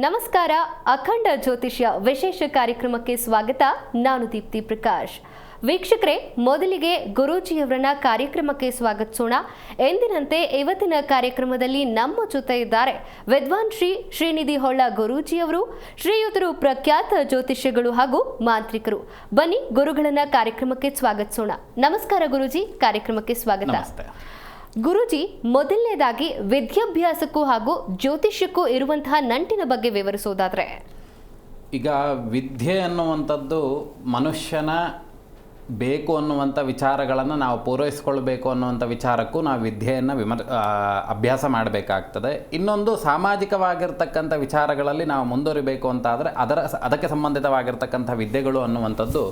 ನಮಸ್ಕಾರ. ಅಖಂಡ ಜ್ಯೋತಿಷ್ಯ ವಿಶೇಷ ಕಾರ್ಯಕ್ರಮಕ್ಕೆ ಸ್ವಾಗತ. ನಾನು ದೀಪ್ತಿ ಪ್ರಕಾಶ್. ವೀಕ್ಷಕರೇ, ಮೊದಲಿಗೆ ಗುರೂಜಿಯವರನ್ನ ಕಾರ್ಯಕ್ರಮಕ್ಕೆ ಸ್ವಾಗತಿಸೋಣ. ಎಂದಿನಂತೆ ಇವತ್ತಿನ ಕಾರ್ಯಕ್ರಮದಲ್ಲಿ ನಮ್ಮ ಜೊತೆ ಇದ್ದಾರೆ ವಿದ್ವಾನ್ ಶ್ರೀ ಶ್ರೀನಿಧಿ ಹೊಳ್ಳ ಗುರೂಜಿಯವರು, ಶ್ರೀಯುತರು ಪ್ರಖ್ಯಾತ ಜ್ಯೋತಿಷ್ಯಗಳು ಹಾಗೂ ಮಾಂತ್ರಿಕರು. ಬನ್ನಿ ಗುರುಗಳನ್ನ ಕಾರ್ಯಕ್ರಮಕ್ಕೆ ಸ್ವಾಗತಿಸೋಣ. ನಮಸ್ಕಾರ ಗುರೂಜಿ, ಕಾರ್ಯಕ್ರಮಕ್ಕೆ ಸ್ವಾಗತ. ಗುರುಜಿ ಮೊದಲನೇದಾಗಿ ವಿದ್ಯಾಭ್ಯಾಸಕ್ಕೂ ಹಾಗೂ ಜ್ಯೋತಿಷ್ಯಕ್ಕೂ ಇರುವಂತಹ ನಂಟಿನ ಬಗ್ಗೆ ವಿವರಿಸೋದಾದರೆ ಈಗ ವಿದ್ಯೆ ಅನ್ನುವಂಥದ್ದು ಮನುಷ್ಯನ ಬೇಕು ಅನ್ನುವಂಥ ವಿಚಾರಗಳನ್ನು ನಾವು ಪೂರೈಸ್ಕೊಳ್ಬೇಕು ಅನ್ನುವಂಥ ವಿಚಾರಕ್ಕೂ ನಾವು ವಿದ್ಯೆಯನ್ನು ವಿಮರ್ ಅಭ್ಯಾಸ ಮಾಡಬೇಕಾಗ್ತದೆ. ಇನ್ನೊಂದು ಸಾಮಾಜಿಕವಾಗಿರ್ತಕ್ಕಂಥ ವಿಚಾರಗಳಲ್ಲಿ ನಾವು ಮುಂದುವರಿಬೇಕು ಅಂತಾದರೆ ಅದರ ಅದಕ್ಕೆ ಸಂಬಂಧಿತವಾಗಿರ್ತಕ್ಕಂಥ ವಿದ್ಯೆಗಳು ಅನ್ನುವಂಥದ್ದು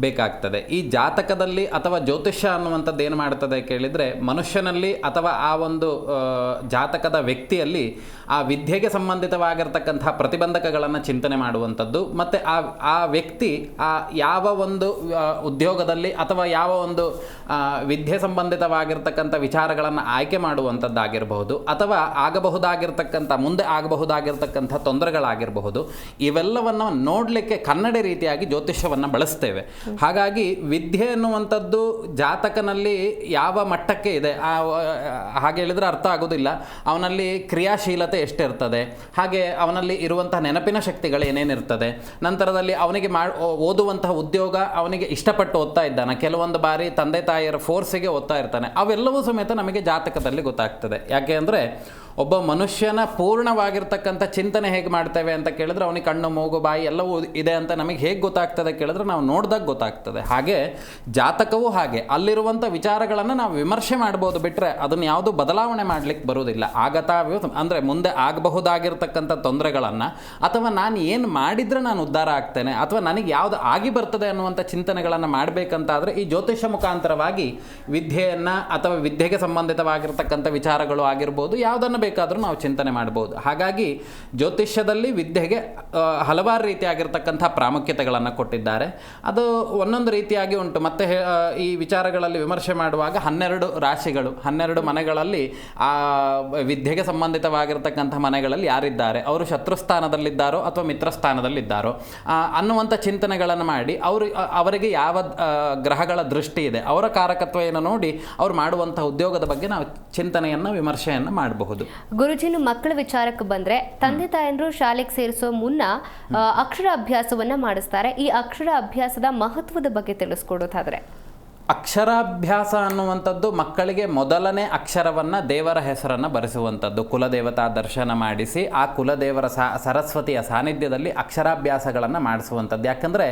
ಬೇಕಾಗ್ತದೆ. ಈ ಜಾತಕದಲ್ಲಿ ಅಥವಾ ಜ್ಯೋತಿಷ್ಯ ಅನ್ನುವಂಥದ್ದು ಏನು ಮಾಡ್ತದೆ ಕೇಳಿದರೆ ಮನುಷ್ಯನಲ್ಲಿ ಅಥವಾ ಆ ಒಂದು ಜಾತಕದ ವ್ಯಕ್ತಿಯಲ್ಲಿ ಆ ವಿದ್ಯೆಗೆ ಸಂಬಂಧಿತವಾಗಿರ್ತಕ್ಕಂಥ ಪ್ರತಿಬಂಧಕಗಳನ್ನು ಚಿಂತನೆ ಮಾಡುವಂಥದ್ದು ಮತ್ತು ಆ ಆ ವ್ಯಕ್ತಿ ಆ ಯಾವ ಒಂದು ಆ, ಉದ್ಯೋಗದಲ್ಲಿ ಅಥವಾ ಯಾವ ಒಂದು ವಿದ್ಯೆ ಸಂಬಂಧಿತವಾಗಿರ್ತಕ್ಕಂಥ ವಿಚಾರಗಳನ್ನು ಆಯ್ಕೆ ಮಾಡುವಂಥದ್ದಾಗಿರಬಹುದು, ಅಥವಾ ಆಗಬಹುದಾಗಿರ್ತಕ್ಕಂಥ, ಮುಂದೆ ಆಗಬಹುದಾಗಿರ್ತಕ್ಕಂಥ ತೊಂದರೆಗಳಾಗಿರಬಹುದು, ಇವೆಲ್ಲವನ್ನು ನೋಡಲಿಕ್ಕೆ ಕನ್ನಡ ರೀತಿಯಾಗಿ ಜ್ಯೋತಿಷ್ಯವನ್ನು ಬಳಸ್ತೇವೆ. ಹಾಗಾಗಿ ವಿದ್ಯೆ ಅನ್ನುವಂಥದ್ದು ಜಾತಕನಲ್ಲಿ ಯಾವ ಮಟ್ಟಕ್ಕೆ ಇದೆ ಹಾಗೆ ಹೇಳಿದ್ರೆ ಅರ್ಥ ಆಗೋದಿಲ್ಲ. ಅವನಲ್ಲಿ ಕ್ರಿಯಾಶೀಲತೆ ಎಷ್ಟಿರ್ತದೆ, ಹಾಗೆ ಅವನಲ್ಲಿ ಇರುವಂತಹ ನೆನಪಿನ ಶಕ್ತಿಗಳು ಏನೇನಿರ್ತದೆ ನಂತರದಲ್ಲಿ ಅವನಿಗೆ ಮಾ, ಓದುವಂತಹ ಉದ್ಯೋಗ ಅವನಿಗೆ ಇಷ್ಟಪಟ್ಟು ಓದ್ತಾ ಇದ್ದಾನೆ. ಕೆಲವೊಂದು ಬಾರಿ ತಂದೆ ತಾಯಿಯರ ಫೋರ್ಸಿಗೆ ಓದ್ತಾ ಇರ್ತಾನೆ. ಅವೆಲ್ಲವೂ ಸಮೇತ ನಮಗೆ ಜಾತಕದಲ್ಲಿ ಗೊತ್ತಾಗ್ತದೆ. ಯಾಕೆ ಅಂದರೆ ಒಬ್ಬ ಮನುಷ್ಯನ ಪೂರ್ಣವಾಗಿರ್ತಕ್ಕಂಥ ಚಿಂತನೆ ಹೇಗೆ ಮಾಡ್ತೇವೆ ಅಂತ ಕೇಳಿದ್ರೆ ಅವನಿಗೆ ಕಣ್ಣು, ಮೂಗು, ಬಾಯಿ ಎಲ್ಲವೂ ಇದೆ ಅಂತ ನಮಗೆ ಹೇಗೆ ಗೊತ್ತಾಗ್ತದೆ ಕೇಳಿದ್ರೆ ನಾವು ನೋಡಿದಾಗ ಗೊತ್ತಾಗ್ತದೆ. ಹಾಗೆ ಜಾತಕವೂ ಹಾಗೆ. ಅಲ್ಲಿರುವಂಥ ವಿಚಾರಗಳನ್ನು ನಾವು ವಿಮರ್ಶೆ ಮಾಡ್ಬೋದು ಬಿಟ್ಟರೆ ಅದನ್ನು ಯಾವುದು ಬದಲಾವಣೆ ಮಾಡಲಿಕ್ಕೆ ಬರುವುದಿಲ್ಲ. ಆಗತಾ ಅಂದರೆ ಮುಂದೆ ಆಗಬಹುದಾಗಿರ್ತಕ್ಕಂಥ ತೊಂದರೆಗಳನ್ನು ಅಥವಾ ನಾನು ಏನು ಮಾಡಿದರೆ ನಾನು ಉದ್ಧಾರ ಆಗ್ತೇನೆ ಅಥವಾ ನನಗೆ ಯಾವುದು ಆಗಿ ಬರ್ತದೆ ಅನ್ನುವಂಥ ಚಿಂತನೆಗಳನ್ನು ಮಾಡಬೇಕಂತಾದರೆ ಈ ಜ್ಯೋತಿಷ್ಯ ಮುಖಾಂತರವಾಗಿ ವಿದ್ಯೆಯನ್ನು ಅಥವಾ ವಿದ್ಯೆಗೆ ಸಂಬಂಧಿತವಾಗಿರ್ತಕ್ಕಂಥ ವಿಚಾರಗಳು ಆಗಿರ್ಬೋದು, ಯಾವುದನ್ನು ಬೇಕಾದರೂ ನಾವು ಚಿಂತನೆ ಮಾಡ್ಬೋದು. ಹಾಗಾಗಿ ಜ್ಯೋತಿಷ್ಯದಲ್ಲಿ ವಿದ್ಯೆಗೆ ಹಲವಾರು ರೀತಿಯಾಗಿರ್ತಕ್ಕಂಥ ಪ್ರಾಮುಖ್ಯತೆಗಳನ್ನು ಕೊಟ್ಟಿದ್ದಾರೆ. ಅದು ಒಂದೊಂದು ರೀತಿಯಾಗಿ ಉಂಟು. ಮತ್ತೆ ಈ ವಿಚಾರಗಳಲ್ಲಿ ವಿಮರ್ಶೆ ಮಾಡುವಾಗ ಹನ್ನೆರಡು ರಾಶಿಗಳು, ಹನ್ನೆರಡು ಮನೆಗಳಲ್ಲಿ, ಆ, ವಿದ್ಯೆಗೆ ಸಂಬಂಧಿತವಾಗಿರ್ತಕ್ಕಂಥ ಮನೆಗಳಲ್ಲಿ ಯಾರಿದ್ದಾರೆ? ಅವರು ಶತ್ರುಸ್ಥಾನದಲ್ಲಿದ್ದಾರೋ ಅಥವಾ ಮಿತ್ರಸ್ಥಾನದಲ್ಲಿದ್ದಾರೋ? ಅನ್ನುವಂಥ ಚಿಂತನೆಗಳನ್ನು ಮಾಡಿ ಅವರು ಅವರಿಗೆ ಯಾವ ಗ್ರಹಗಳ ದೃಷ್ಟಿ ಇದೆ, ಅವರ ಕಾರಕತ್ವ ಏನು ನೋಡಿ ಅವ್ರು ಮಾಡುವಂಥ ಉದ್ಯೋಗದ ಬಗ್ಗೆ ನಾವು ಚಿಂತನೆಯನ್ನು, ವಿಮರ್ಶೆಯನ್ನು ಮಾಡಬಹುದು. ಗುರುಜಿನ ಮಕ್ಕಳ ವಿಚಾರಕ್ಕೆ ಬಂದ್ರೆ ತಂದೆ ತಾಯಂದ್ರು ಶಾಲೆಗೆ ಸೇರಿಸೋ ಮುನ್ನ ಅಕ್ಷರ ಅಭ್ಯಾಸವನ್ನ ಮಾಡಿಸ್ತಾರೆ. ಈ ಅಕ್ಷರ ಅಭ್ಯಾಸದ ಮಹತ್ವದ ಬಗ್ಗೆ ತಿಳಿಸ್ಕೊಡೋದಾದ್ರೆ. ಅಕ್ಷರಾಭ್ಯಾಸ ಅನ್ನುವಂಥದ್ದು ಮಕ್ಕಳಿಗೆ ಮೊದಲನೇ ಅಕ್ಷರವನ್ನು ದೇವರ ಹೆಸರನ್ನು ಬರೆಸುವಂಥದ್ದು. ಕುಲದೇವತಾ ದರ್ಶನ ಮಾಡಿಸಿ, ಆ ಕುಲದೇವರ ಸರಸ್ವತಿಯ ಸಾನ್ನಿಧ್ಯದಲ್ಲಿ ಅಕ್ಷರಾಭ್ಯಾಸಗಳನ್ನು ಮಾಡಿಸುವಂಥದ್ದು. ಯಾಕಂದರೆ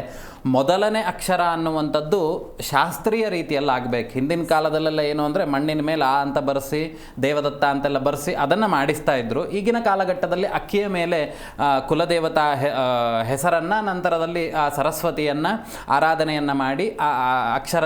ಮೊದಲನೇ ಅಕ್ಷರ ಅನ್ನುವಂಥದ್ದು ಶಾಸ್ತ್ರೀಯ ರೀತಿಯಲ್ಲಿ ಆಗಬೇಕು. ಹಿಂದಿನ ಕಾಲದಲ್ಲೆಲ್ಲ ಏನು ಅಂದರೆ ಮಣ್ಣಿನ ಮೇಲೆ ಆ ಅಂತ ಬರೆಸಿ, ದೇವದತ್ತ ಅಂತೆಲ್ಲ ಬರೆಸಿ ಅದನ್ನು ಮಾಡಿಸ್ತಾ ಇದ್ರು. ಈಗಿನ ಕಾಲಘಟ್ಟದಲ್ಲಿ ಅಕ್ಕಿಯ ಮೇಲೆ ಕುಲದೇವತಾ ಹೆಸರನ್ನು, ನಂತರದಲ್ಲಿ ಆ ಸರಸ್ವತಿಯನ್ನ ಆರಾಧನೆಯನ್ನು ಮಾಡಿ ಆ, ಅಕ್ಷರ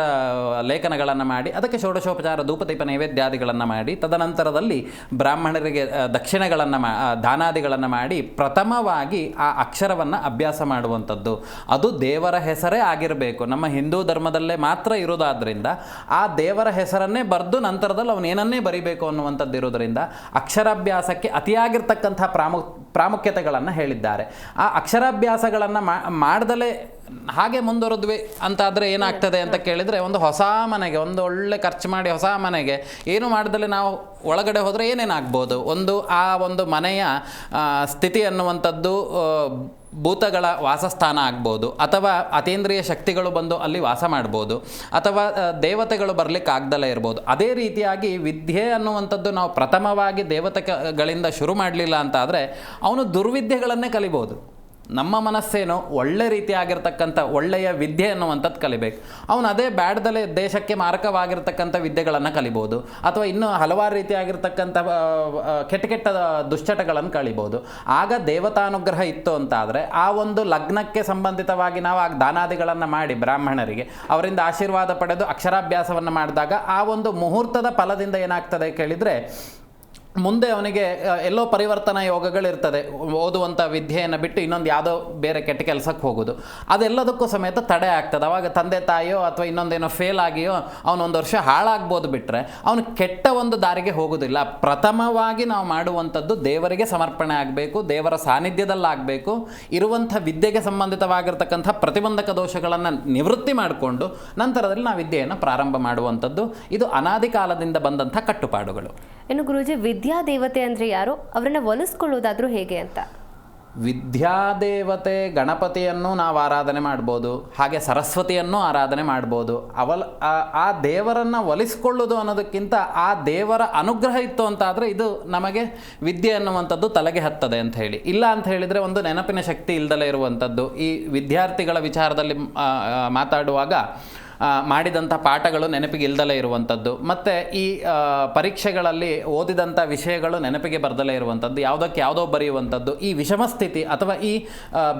ಲೇಖನಗಳನ್ನು ಮಾಡಿ, ಅದಕ್ಕೆ ಷೋಡಶೋಪಚಾರ ಧೂಪದೀಪ ನೈವೇದ್ಯಾದಿಗಳನ್ನು ಮಾಡಿ, ತದನಂತರದಲ್ಲಿ ಬ್ರಾಹ್ಮಣರಿಗೆ ದಕ್ಷಿಣಗಳನ್ನು ಮಾ ದಾನಾದಿಗಳನ್ನು ಮಾಡಿ ಪ್ರಥಮವಾಗಿ ಆ ಅಕ್ಷರವನ್ನು ಅಭ್ಯಾಸ ಮಾಡುವಂಥದ್ದು. ಅದು ದೇವರ ಹೆಸರೇ ಆಗಿರಬೇಕು. ನಮ್ಮ ಹಿಂದೂ ಧರ್ಮದಲ್ಲೇ ಮಾತ್ರ ಇರೋದಾದ್ದರಿಂದ ಆ ದೇವರ ಹೆಸರನ್ನೇ ಬರೆದು ನಂತರದಲ್ಲಿ ಅವನೇನನ್ನೇ ಬರಿಬೇಕು ಅನ್ನುವಂಥದ್ದು ಇರೋದರಿಂದ ಅಕ್ಷರಾಭ್ಯಾಸಕ್ಕೆ ಅತಿಯಾಗಿರ್ತಕ್ಕಂಥ ಪ್ರಾಮು, ಪ್ರಾಮುಖ್ಯತೆಗಳನ್ನು ಹೇಳಿದ್ದಾರೆ. ಆ ಅಕ್ಷರಾಭ್ಯಾಸಗಳನ್ನು ಮಾಡ್ದಲೇ ಹಾಗೆ ಮುಂದುವರೆದ್ವಿ ಅಂತಾದರೆ ಏನಾಗ್ತದೆ ಅಂತ ಕೇಳಿದರೆ ಒಂದು ಹೊಸ ಮನೆಗೆ ಒಂದು ಒಳ್ಳೆ ಖರ್ಚು ಮಾಡಿ ಹೊಸ ಮನೆಗೆ ಏನು ಮಾಡಿದಲ್ಲಿ ನಾವು ಒಳಗಡೆ ಹೋದರೆ ಏನೇನಾಗ್ಬೋದು? ಒಂದು ಆ ಒಂದು ಮನೆಯ ಸ್ಥಿತಿ ಅನ್ನುವಂಥದ್ದು ಭೂತಗಳ ವಾಸಸ್ಥಾನ ಆಗ್ಬೋದು ಅಥವಾ ಅತೀಂದ್ರಿಯ ಶಕ್ತಿಗಳು ಬಂದು ಅಲ್ಲಿ ವಾಸ ಮಾಡ್ಬೋದು ಅಥವಾ ದೇವತೆಗಳು ಬರಲಿಕ್ಕೆ ಆಗ್ದಲೇ ಇರ್ಬೋದು. ಅದೇ ರೀತಿಯಾಗಿ ವಿದ್ಯೆ ಅನ್ನುವಂಥದ್ದು ನಾವು ಪ್ರಥಮವಾಗಿ ದೇವತೆಗಳಿಂದ ಶುರು ಮಾಡಲಿಲ್ಲ ಅಂತ ಆದರೆ ಅವನು ದುರ್ವಿದ್ಯೆಗಳನ್ನೇ ಕಲಿಬೋದು. ನಮ್ಮ ಮನಸ್ಸೇನು ಒಳ್ಳೆ ರೀತಿಯಾಗಿರ್ತಕ್ಕಂಥ ಒಳ್ಳೆಯ ವಿದ್ಯೆ ಅನ್ನುವಂಥದ್ದು ಕಲಿಬೇಕು. ಅವನು ಅದೇ ಬ್ಯಾಡ್ದಲ್ಲೇ ದೇಶಕ್ಕೆ ಮಾರಕವಾಗಿರ್ತಕ್ಕಂಥ ವಿದ್ಯೆಗಳನ್ನು ಕಲಿಬೋದು, ಅಥವಾ ಇನ್ನೂ ಹಲವಾರು ರೀತಿಯಾಗಿರ್ತಕ್ಕಂಥ ಕೆಟ್ಟ ಕೆಟ್ಟ ದುಶ್ಚಟಗಳನ್ನು ಕಲಿಬೋದು. ಆಗ ದೇವತಾನುಗ್ರಹ ಇತ್ತು ಅಂತಾದರೆ ಆ ಒಂದು ಲಗ್ನಕ್ಕೆ ಸಂಬಂಧಿತವಾಗಿ ನಾವು ಆ ದಾನಾದಿಗಳನ್ನು ಮಾಡಿ ಬ್ರಾಹ್ಮಣರಿಗೆ, ಅವರಿಂದ ಆಶೀರ್ವಾದ ಪಡೆದು ಅಕ್ಷರಾಭ್ಯಾಸವನ್ನು ಮಾಡಿದಾಗ ಆ ಒಂದು ಮುಹೂರ್ತದ ಫಲದಿಂದ ಏನಾಗ್ತದೆ ಕೇಳಿದರೆ ಮುಂದೆ ಅವನಿಗೆ ಎಲ್ಲೋ ಪರಿವರ್ತನಾ ಯೋಗಗಳಿರ್ತದೆ. ಓದುವಂಥ ವಿದ್ಯೆಯನ್ನು ಬಿಟ್ಟು ಇನ್ನೊಂದು ಯಾವುದೋ ಬೇರೆ ಕೆಟ್ಟ ಕೆಲಸಕ್ಕೆ ಹೋಗೋದು. ಅದೆಲ್ಲದಕ್ಕೂ ಸಮೇತ ತಡೆ ಆಗ್ತದೆ. ಅವಾಗ ತಂದೆ ತಾಯಿಯೋ ಅಥವಾ ಇನ್ನೊಂದೇನೋ ಫೇಲ್ ಆಗಿಯೋ ಅವನೊಂದು ವರ್ಷ ಹಾಳಾಗ್ಬೋದು ಬಿಟ್ಟರೆ ಅವನು ಕೆಟ್ಟ ಒಂದು ದಾರಿಗೆ ಹೋಗೋದಿಲ್ಲ. ಪ್ರಥಮವಾಗಿ ನಾವು ಮಾಡುವಂಥದ್ದು ದೇವರಿಗೆ ಸಮರ್ಪಣೆ ಆಗಬೇಕು, ದೇವರ ಸಾನ್ನಿಧ್ಯದಲ್ಲಾಗಬೇಕು, ಇರುವಂಥ ವಿದ್ಯೆಗೆ ಸಂಬಂಧಿತವಾಗಿರ್ತಕ್ಕಂಥ ಪ್ರತಿಬಂಧಕ ದೋಷಗಳನ್ನು ನಿವೃತ್ತಿ ಮಾಡಿಕೊಂಡು ನಂತರದಲ್ಲಿ ನಾವು ವಿದ್ಯೆಯನ್ನು ಪ್ರಾರಂಭ ಮಾಡುವಂಥದ್ದು. ಇದು ಅನಾದಿ ಕಾಲದಿಂದ ಬಂದಂಥ ಕಟ್ಟುಪಾಡುಗಳು. ಇನ್ನು ಗುರುಜಿ ವಿದ್ಯಾದೇವತೆ ಅಂದರೆ ಯಾರು? ಅವರನ್ನು ಒಲಿಸ್ಕೊಳ್ಳೋದಾದರೂ ಹೇಗೆ ಅಂತ. ವಿದ್ಯಾದೇವತೆ ಗಣಪತಿಯನ್ನು ನಾವು ಆರಾಧನೆ ಮಾಡ್ಬೋದು, ಹಾಗೆ ಸರಸ್ವತಿಯನ್ನು ಆರಾಧನೆ ಮಾಡ್ಬೋದು. ಅವಲ್, ಆ- ದೇವರನ್ನು ಒಲಿಸ್ಕೊಳ್ಳೋದು ಅನ್ನೋದಕ್ಕಿಂತ ಆ ದೇವರ ಅನುಗ್ರಹ ಇತ್ತು ಅಂತ ಆದರೆ ಇದು ನಮಗೆ ವಿದ್ಯೆ ಅನ್ನುವಂಥದ್ದು ತಲೆಗೆ ಹತ್ತದೆ ಅಂತ ಹೇಳಿ. ಇಲ್ಲ ಅಂತ ಹೇಳಿದರೆ ಒಂದು ನೆನಪಿನ ಶಕ್ತಿ ಇಲ್ದಲೇ ಇರುವಂಥದ್ದು. ಈ ವಿದ್ಯಾರ್ಥಿಗಳ ವಿಚಾರದಲ್ಲಿ ಮಾತಾಡುವಾಗ ಮಾಡಿದಂಥ ಪಾಠಗಳು ನೆನಪಿಗೆ ಇಲ್ದಲೇ ಇರುವಂಥದ್ದು. ಮತ್ತು ಈ ಪರೀಕ್ಷೆಗಳಲ್ಲಿ ಓದಿದಂಥ ವಿಷಯಗಳು ನೆನಪಿಗೆ ಬರದಲೇ ಇರುವಂಥದ್ದು, ಯಾವುದಕ್ಕೆ ಯಾವುದೋ ಬರೆಯುವಂಥದ್ದು. ಈ ವಿಷಮ ಸ್ಥಿತಿ ಅಥವಾ ಈ